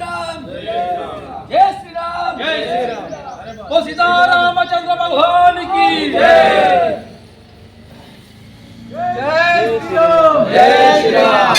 శ్రీరామ్! జై శ్రీరామ్. జై శ్రీరామ్! ఓ సీతారామచంద్ర భగవానికి జై శ్రీరామ్. జై శ్రీరామ్.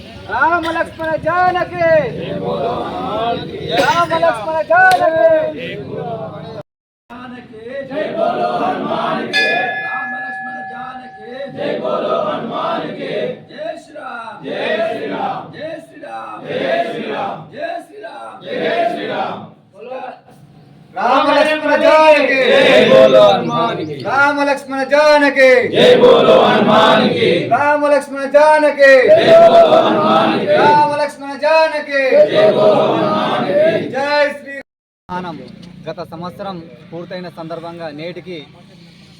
రామ లక్ష్మణ జానకి! రామ లక్ష్మణ జానకి రామ లక్ష్మణ జానకి. జై బోలో హనుమాన్కి రామ లక్ష్మణ జానకి. జై బోలో హనుమాన్కి రామ లక్ష్మణ జానకి. జై బోలో హనుమాన్కి రామ లక్ష్మణ జానకి. జై బోలో హనుమాన్కి జై శ్రీ స్నానం గత సంవత్సరం పూర్తయిన సందర్భంగా నేటికి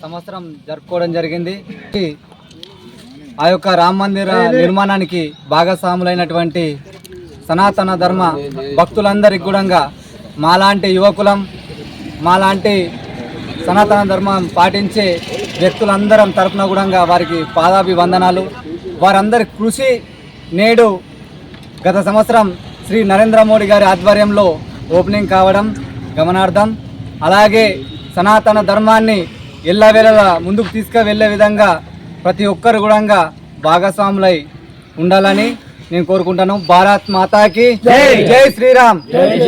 సంవత్సరం జరుపుకోవడం జరిగింది. ఆ యొక్క రామ మందిర నిర్మాణానికి భాగస్వాములైనటువంటి సనాతన ధర్మ భక్తులందరికీ కూడా మాలాంటి యువకులం మాలాంటి సనాతన ధర్మం పాటించే వ్యక్తులందరం తరపున కూడా వారికి పాదాభివందనాలు. వారందరి కృషి నేడు గత సంవత్సరం శ్రీ నరేంద్ర మోడీ గారి ఆధ్వర్యంలో ఓపెనింగ్ కావడం గమనార్థం అలాగే సనాతన ధర్మాన్ని ఎల్లవేళలా ముందుకు తీసుకువెళ్ళే విధంగా ప్రతి ఒక్కరు కూడా భాగస్వాములై ఉండాలని నేను కోరుకుంటాను. భారత్ మాతాకి జై జై శ్రీరామ్.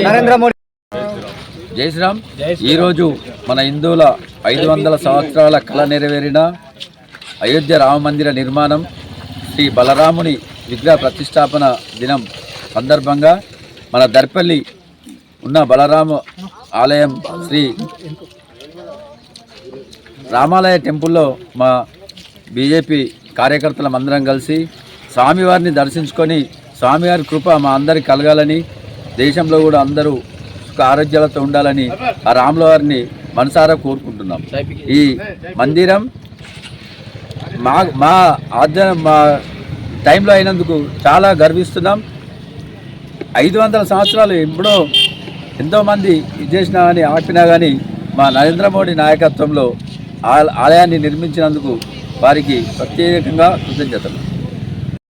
నరేంద్ర మోడీ జై శ్రీరామ్. ఈరోజు మన హిందువుల ఐదు వందల సంవత్సరాల కళ నెరవేరిన అయోధ్య రామ మందిర నిర్మాణం శ్రీ బలరాముని విగ్రహ ప్రతిష్టాపన దినం సందర్భంగా మన దర్పల్లి ఉన్న బలరామ ఆలయం శ్రీ రామాలయ టెంపుల్లో మా బీజేపీ కార్యకర్తలం అందరం కలిసి స్వామివారిని దర్శించుకొని స్వామివారి కృప మా అందరికి కలగాలని దేశంలో కూడా అందరూ సుఖ ఆరోగ్యాలతో ఉండాలని ఆ రాముల వారిని మనసారా కోరుకుంటున్నాం. ఈ మందిరం మా మా ఆధ్య మా టైంలో అయినందుకు చాలా గర్విస్తున్నాం. ఐదు వందల సంవత్సరాలు ఎప్పుడో ఎంతోమంది చేసినా కానీ ఆపినా కానీ మా నరేంద్ర మోడీ నాయకత్వంలో ఆలయాన్ని నిర్మించినందుకు వారికి ప్రత్యేకంగా కృతజ్ఞతలు.